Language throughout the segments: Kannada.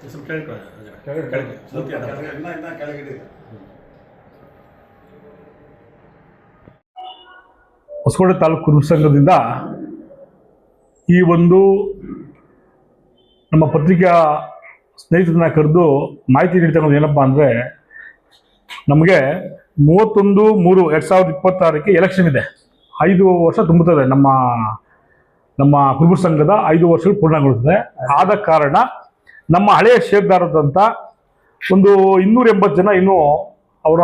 ಸ್ವಲ್ಪ ಕೆಳಗೆ ಕೆಳಗೆ ಕೆಳಗೆ ಸ್ವಲ್ಪ ಕೆಳಗೆ. ಇನ್ನ ಇನ್ನ ಕೆಳಗಡೆ ಇದೆ. ಹೊಸಕೋಟೆ ತಾಲೂಕು ಕುರುಬ ಸಂಘದಿಂದ ಈ ಒಂದು ನಮ್ಮ ಪತ್ರಿಕಾ ಸ್ನೇಹಿತರನ್ನ ಕರೆದು ಮಾಹಿತಿ ನೀಡ್ತಕ್ಕಂಥ ಏನಪ್ಪ ಅಂದರೆ ನಮಗೆ ಮೂವತ್ತೊಂದು ಮೂರು ಎರಡು ಸಾವಿರದ ಇಪ್ಪತ್ತಾರಕ್ಕೆ ಎಲೆಕ್ಷನ್ ಇದೆ. ಐದು ವರ್ಷ ತುಂಬುತ್ತದೆ. ನಮ್ಮ ನಮ್ಮ ಕುರುಬ ಸಂಘದ ಐದು ವರ್ಷಗಳು ಪೂರ್ಣಗೊಳ್ಳುತ್ತದೆ. ಆದ ಕಾರಣ ನಮ್ಮ ಹಳೆಯ ಷೇರ್ದಾರದಂಥ ಒಂದು ಇನ್ನೂರ ಎಂಬತ್ತು ಜನ ಇನ್ನೂ ಅವರ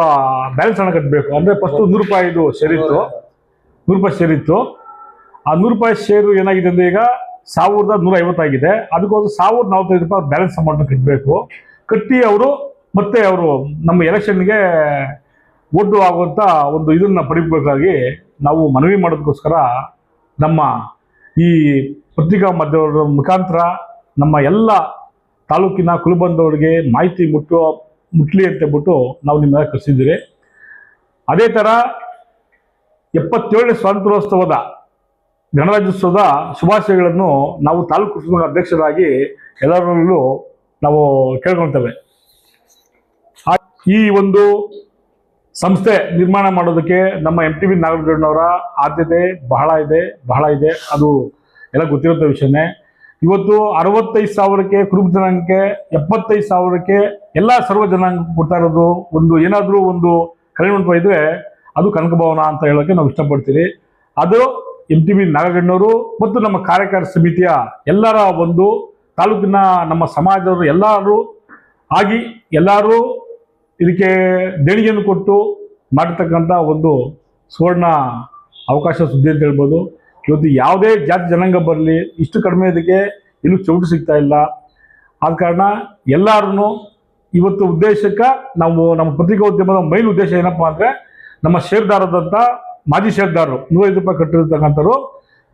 ಬ್ಯಾಲೆನ್ಸ್ ಹಣ ಕಟ್ಟಬೇಕು ಅಂದರೆ ಫಸ್ಟು ನೂರು ರೂಪಾಯಿದು ಶೇರ್ ಇತ್ತು. ನೂರು ರೂಪಾಯಿ ಶೇರ್ ಆ ನೂರು ರೂಪಾಯಿ ಶೇರು ಏನಾಗಿದೆ ಅಂದರೆ ಈಗ ಸಾವಿರದ ನೂರ ಐವತ್ತಾಗಿದೆ ಅದಕ್ಕೋಸ್ಕರ ಸಾವಿರದ ನಲವತ್ತೈದು ರೂಪಾಯಿ ಬ್ಯಾಲೆನ್ಸ್ ಅಮೌಂಟ್ನ ಕಟ್ಟಬೇಕು ಕಟ್ಟಿ ಅವರು ಮತ್ತೆ ಅವರು ನಮ್ಮ ಎಲೆಕ್ಷನ್ಗೆ ಒಡ್ಡು ಆಗುವಂಥ ಒಂದು ಇದನ್ನು ಪಡಿಬೇಕಾಗಿ ನಾವು ಮನವಿ ಮಾಡೋದಕ್ಕೋಸ್ಕರ ನಮ್ಮ ಈ ಪತ್ರಿಕಾ ಮಾಧ್ಯಮದ ಮುಖಾಂತರ ನಮ್ಮ ಎಲ್ಲ ತಾಲೂಕಿನ ಕುಲಬಂದವರಿಗೆ ಮಾಹಿತಿ ಮುಟ್ಟುವ ಮುಟ್ಲಿ ಅಂತ ಹೇಳ್ಬಿಟ್ಟು ನಾವು ನಿಮ್ಮೆಲ್ಲ ಕರೆಸಿದ್ದೀರಿ. ಅದೇ ಥರ ಎಪ್ಪತ್ತೇಳನೇ ಸ್ವಾತಂತ್ರ್ಯೋತ್ಸವದ ಗಣರಾಜ್ಯೋತ್ಸವದ ಶುಭಾಶಯಗಳನ್ನು ನಾವು ತಾಲೂಕು ಅಧ್ಯಕ್ಷರಾಗಿ ಎಲ್ಲರಲ್ಲೂ ನಾವು ಕೇಳ್ಕೊಳ್ತೇವೆ. ಈ ಒಂದು ಸಂಸ್ಥೆ ನಿರ್ಮಾಣ ಮಾಡೋದಕ್ಕೆ ನಮ್ಮ ಎಂ ಟಿ ವಿ ನಾಗರಗೌಡನವರ ಆದ್ಯತೆ ಬಹಳ ಇದೆ ಬಹಳ ಇದೆ. ಅದು ಎಲ್ಲ ಗೊತ್ತಿರುವಂಥ ವಿಷಯನೇ. ಇವತ್ತು ಅರವತ್ತೈದು ಸಾವಿರಕ್ಕೆ ಕುರುಬ ಜನಾಂಗಕ್ಕೆ ಎಪ್ಪತ್ತೈದು ಸಾವಿರಕ್ಕೆ ಎಲ್ಲ ಸರ್ವ ಜನಾಂಗ ಕೊಡ್ತಾ ಇರೋದು ಒಂದು ಏನಾದರೂ ಒಂದು ಕಲ್ಯಾಣ ಮಂಟಪ ಇದ್ರೆ ಅದು ಕನಕ ಭವನ ಅಂತ ಹೇಳೋಕ್ಕೆ ನಾವು ಇಷ್ಟಪಡ್ತೀವಿ ಅದು ಎಂ ಟಿ ವಿ ನಾಗರಗಣ್ಣವರು ಮತ್ತು ನಮ್ಮ ಕಾರ್ಯಕಾರಿ ಸಮಿತಿಯ ಎಲ್ಲರ ಒಂದು ತಾಲೂಕಿನ ನಮ್ಮ ಸಮಾಜದವರು ಎಲ್ಲರೂ ಆಗಿ ಎಲ್ಲರೂ ಇದಕ್ಕೆ ದೇಣಿಗೆಯನ್ನು ಕೊಟ್ಟು ಮಾಡಿರ್ತಕ್ಕಂಥ ಒಂದು ಸುವರ್ಣ ಅವಕಾಶ ಸುದ್ದಿ ಅಂತ ಹೇಳ್ಬೋದು. ಇವತ್ತು ಯಾವುದೇ ಜಾತಿ ಜನಾಂಗ ಬರಲಿ, ಇಷ್ಟು ಕಡಿಮೆ ಇದಕ್ಕೆ ಇನ್ನು ಚೌಟು ಸಿಗ್ತಾ ಇಲ್ಲ. ಆದ ಕಾರಣ ಎಲ್ಲರೂ ಇವತ್ತು ಉದ್ದೇಶಕ್ಕೆ ನಾವು ನಮ್ಮ ಪತ್ರಿಕಾ ಉದ್ಯಮದ ಮೈನ್ ಉದ್ದೇಶ ಏನಪ್ಪ ಅಂದರೆ ನಮ್ಮ ಶೇರ್ದಾರದಂಥ ಮಾಜಿ ಷೇರ್ದಾರರು ನೂರೈದು ರೂಪಾಯಿ ಕಟ್ಟಿರ್ತಕ್ಕಂಥವ್ರು,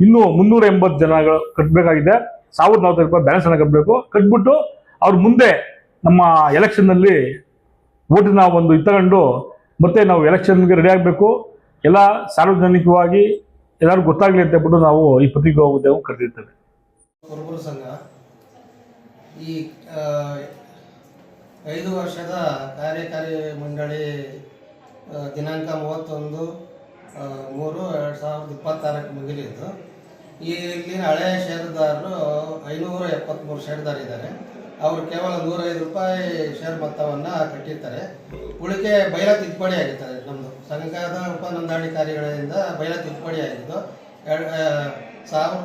ಇನ್ನೂ ಮುನ್ನೂರ ಎಂಬತ್ತು ಜನಗಳು ಕಟ್ಟಬೇಕಾಗಿದೆ ಸಾವಿರದ ನಲ್ವತ್ತೈದು ರೂಪಾಯಿ ಬ್ಯಾಲೆನ್ಸ್ ಹಣ ಕಟ್ಟಬೇಕು ಕಟ್ಬಿಟ್ಟು ಅವ್ರ ಮುಂದೆ ನಮ್ಮ ಎಲೆಕ್ಷನ್ನಲ್ಲಿ ಓಟಿನ ಒಂದು ತಗೊಂಡು ಮತ್ತೆ ನಾವು ಎಲೆಕ್ಷನ್ಗೆ ರೆಡಿ ಆಗಬೇಕು. ಎಲ್ಲ ಸಾರ್ವಜನಿಕವಾಗಿ ಎಲ್ಲರಿಗೂ ಗೊತ್ತಾಗಲಿ ಅಂತ ಹೇಳ್ಬಿಟ್ಟು ನಾವು ಈ ಪತ್ರಿಕಾ ಉದ್ಯಮ ಕರೆದಿರ್ತೇವೆ. ಸಂಘ ಈ ಐದು ವರ್ಷದ ಕಾರ್ಯಕಾರಿ ಮಂಡಳಿ ದಿನಾಂಕ ಮೂವತ್ತೊಂದು ಮೂರು ಎರಡು ಸಾವಿರದ ಇಪ್ಪತ್ತಾರಕ್ಕೆ ಮುಗಿಲಿದ್ದು. ಈ ಇಲ್ಲಿನ ಹಳೆಯ ಷೇರುದಾರರು ಐನೂರ ಎಪ್ಪತ್ತ್ಮೂರು ಷೇರುದಾರಿದ್ದಾರೆ ಅವರು ಕೇವಲ ನೂರೈದು ರೂಪಾಯಿ ಶೇರ್ ಮೊತ್ತವನ್ನು ಕಟ್ಟಿರ್ತಾರೆ. ಉಳಿಕೆ ಬೈಲ ತಿದ್ದುಪಡಿ ಆಗಿರ್ತದೆ ನಮ್ಮದು ಸಂಘದ ಉಪ ನೋಂದಾಣಿಕಾರಿಗಳಿಂದ ಬೈಲ ತಿದ್ದುಪಡಿ ಆಗಿದ್ದು ಎರಡು ಸಾವಿರ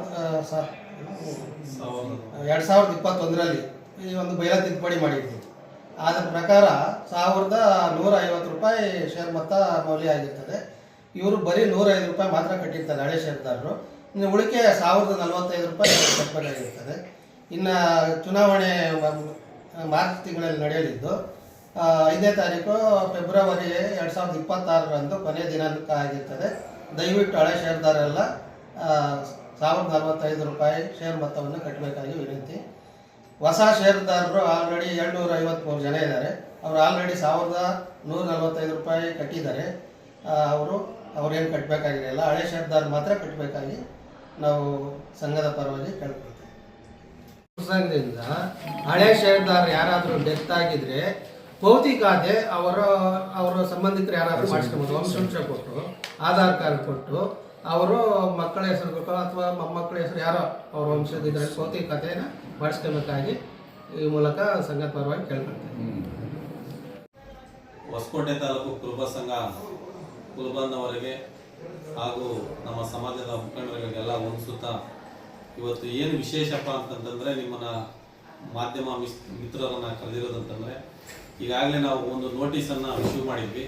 ಸಾ ಎರಡು ಸಾವಿರದ ಇಪ್ಪತ್ತೊಂದರಲ್ಲಿ ಈ ಒಂದು ಬೈಲ ತಿದ್ದುಪಡಿ ಮಾಡಿದ್ವಿ ಅದರ ಪ್ರಕಾರ ಸಾವಿರದ ನೂರ ಐವತ್ತು ರೂಪಾಯಿ ಶೇರ್ ಮೊತ್ತ ಮೌಲ್ಯ ಆಗಿರ್ತದೆ. ಇವರು ಬರೀ ನೂರೈದು ರೂಪಾಯಿ ಮಾತ್ರ ಕಟ್ಟಿರ್ತಾರೆ ಹಳೆ ಶೇರ್ದಾರರು ಇನ್ನು ಉಳಿಕೆ ಸಾವಿರದ ನಲವತ್ತೈದು ರೂಪಾಯಿ ಕಟ್ಟಬೇಕಾಗಿರ್ತದೆ ಇನ್ನು ಚುನಾವಣೆ ಮಾರ್ಚ್ ತಿಂಗಳಲ್ಲಿ ನಡೆಯಲಿದ್ದು ಐದನೇ ತಾರೀಕು ಫೆಬ್ರವರಿ ಎರಡು ಸಾವಿರದ ಇಪ್ಪತ್ತಾರರಂದು ಕೊನೆಯ ದಿನಾಂಕ ಆಗಿರ್ತದೆ. ದಯವಿಟ್ಟು ಹಳೆ ಷೇರ್ದಾರೆಲ್ಲ ಸಾವಿರದ ನಲವತ್ತೈದು ರೂಪಾಯಿ ಶೇರ್ ಮೊತ್ತವನ್ನು ಕಟ್ಟಬೇಕಾಗಿ ವಿನಂತಿ. ಹೊಸ ಷೇರುದಾರರು ಆಲ್ರೆಡಿ ಏಳ್ನೂರ ಐವತ್ತ್ಮೂರು ಜನ ಇದ್ದಾರೆ. ಅವರು ಆಲ್ರೆಡಿ ಸಾವಿರದ ನೂರ ನಲವತ್ತೈದು ರೂಪಾಯಿ ಕಟ್ಟಿದ್ದಾರೆ. ಅವರು ಅವ್ರೇನು ಕಟ್ಟಬೇಕಾಗಿರಲಿಲ್ಲ ಹಳೆ ಷೇರ್ದಾರ್ ಮಾತ್ರ ಕಟ್ಟಬೇಕಾಗಿ ನಾವು ಸಂಘದ ಪರವಾಗಿ ಕೇಳ್ಕೊಳ್ತೀವಿ. ಸಂಘದಿಂದ ಹಳೆ ಶೇರ್ದಾರ ಯಾರಾದರೂ ಡೆತ್ ಆಗಿದ್ರೆ ಭೌತಿಕಾದೆ ಅವರ ಅವರ ಸಂಬಂಧಿಕರು ಯಾರಾದರೂ ಮಾಡಿಸ್ಕೊಬೋದು ವಂಶಾಂಶ ಕೊಟ್ಟು ಆಧಾರ್ ಕಾರ್ಡ್ ಕೊಟ್ಟು ಅವರು ಮಕ್ಕಳ ಹೆಸರು ಕೊಟ್ಟು ಅಥವಾ ಮೊಮ್ಮಕ್ಕಳ ಹೆಸರು ಯಾರೋ ಅವ್ರ ವಂಶದ ಭೌತಿಕ ಕಥೆಯನ್ನ ಮಾಡಿಸ್ಕೋಬೇಕಾಗಿ ಈ ಮೂಲಕ ಸಂಘದ ಪರವಾಗಿ ಕೇಳ್ಕೊಳ್ತೇವೆ ಹೊಸಕೋಟೆ ತಾಲೂಕು ಕುರುಬ ಸಂಘ ಕುಲಬಂದವರಿಗೆ ಹಾಗೂ ನಮ್ಮ ಸಮಾಜದ ಮುಖಂಡರಿಗೆಲ್ಲ ಹೊಂದಿಸುತ್ತಾ ಇವತ್ತು ಏನು ವಿಶೇಷಪ್ಪ ಅಂತಂತಂದರೆ ನಿಮ್ಮನ್ನ ಮಾಧ್ಯಮ ಮಿಸ್ ಮಿತ್ರರನ್ನು ಕರೆದಿರೋದಂತಂದರೆ ಈಗಾಗಲೇ ನಾವು ಒಂದು ನೋಟಿಸನ್ನು ಇಶ್ಯೂ ಮಾಡಿದ್ವಿ.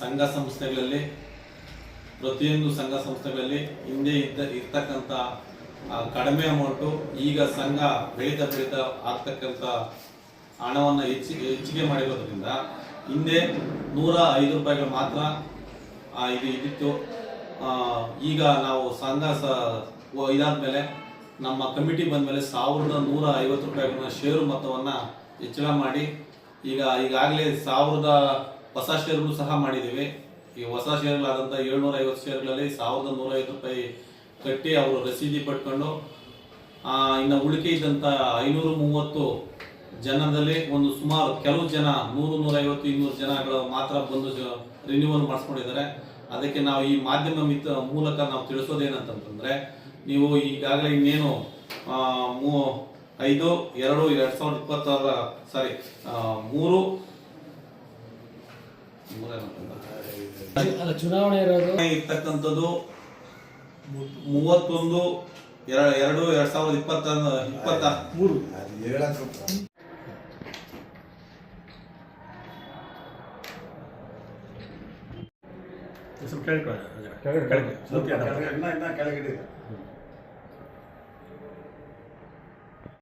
ಸಂಘ ಸಂಸ್ಥೆಗಳಲ್ಲಿ, ಪ್ರತಿಯೊಂದು ಸಂಘ ಸಂಸ್ಥೆಗಳಲ್ಲಿ ಹಿಂದೆ ಇದ್ದ ಇರ್ತಕ್ಕಂಥ ಕಡಿಮೆ ಅಮೌಂಟು ಈಗ ಸಂಘ ಬೆಳೀತ ಬೆಳೀತಾ ಆಗ್ತಕ್ಕಂಥ ಹಣವನ್ನು ಹೆಚ್ಚಿ ಹೆಚ್ಚಿಗೆ ಮಾಡಿರೋದ್ರಿಂದ ಹಿಂದೆ ನೂರ ಐದು ರೂಪಾಯಿಗಳು ಮಾತ್ರ ಇದು ಇದ್ದಿತ್ತು. ಈಗ ನಾವು ಸಂಘ ಇದಾದ್ಮೇಲೆ ನಮ್ಮ ಕಮಿಟಿ ಬಂದಮೇಲೆ ಸಾವಿರದ ನೂರ ಐವತ್ತು ರೂಪಾಯಿ ಷೇರು ಮೊತ್ತವನ್ನು ಹೆಚ್ಚಳ ಮಾಡಿ, ಈಗ, ಈಗಾಗಲೇ ಸಾವಿರದ ಹೊಸ ಷೇರುಗಳು ಸಹ ಮಾಡಿದ್ದೀವಿ. ಈ ಹೊಸ ಷೇರುಗಳಾದಂಥ ಏಳ್ನೂರ ಐವತ್ತು ಷೇರುಗಳಲ್ಲಿ ಸಾವಿರದ ನೂರೈವತ್ತು ರೂಪಾಯಿ ಕಟ್ಟಿ ಅವರು ರಸೀದಿ ಪಡ್ಕೊಂಡು ಇನ್ನು ಉಳಿಕೆ ಇದ್ದಂಥ ಐನೂರು ಮೂವತ್ತು ಜನದಲ್ಲಿ ಒಂದು ಸುಮಾರು ಕೆಲವು ಜನ, ನೂರು ನೂರೈವತ್ತು ಇನ್ನೂರು ಜನಗಳು ಮಾತ್ರ ಬಂದು ರಿನ್ಯೂವಲ್ ಮಾಡಿಸ್ಕೊಂಡಿದ್ದಾರೆ. ಅದಕ್ಕೆ ನಾವು ಈ ಮಾಧ್ಯಮ ಮಿತ್ರ ಮೂಲಕ ನಾವು ತಿಳಿಸೋದೇನಂತಂತಂದ್ರೆ ನೀವು ಈಗಾಗಲೇ ಇನ್ನೇನು ಆ, ಮೂ ಐದು ಎರಡು ಎರಡ್ ಸಾವಿರದ ಇಪ್ಪತ್ತಾರ ಸಾರಿ ಮೂರು ಚುನಾವಣೆ ಇರ್ತಕ್ಕಂಥದ್ದು ಮೂವತ್ತೊಂದು ಎರಡು ಎರಡು ಎರಡ್ ಸಾವಿರದ ಇಪ್ಪತ್ತ ಇಪ್ಪತ್ತ. ಮೂರು. ಸ್ವಲ್ಪ ಕೆಳಗೆ ಕೆಳಗೆ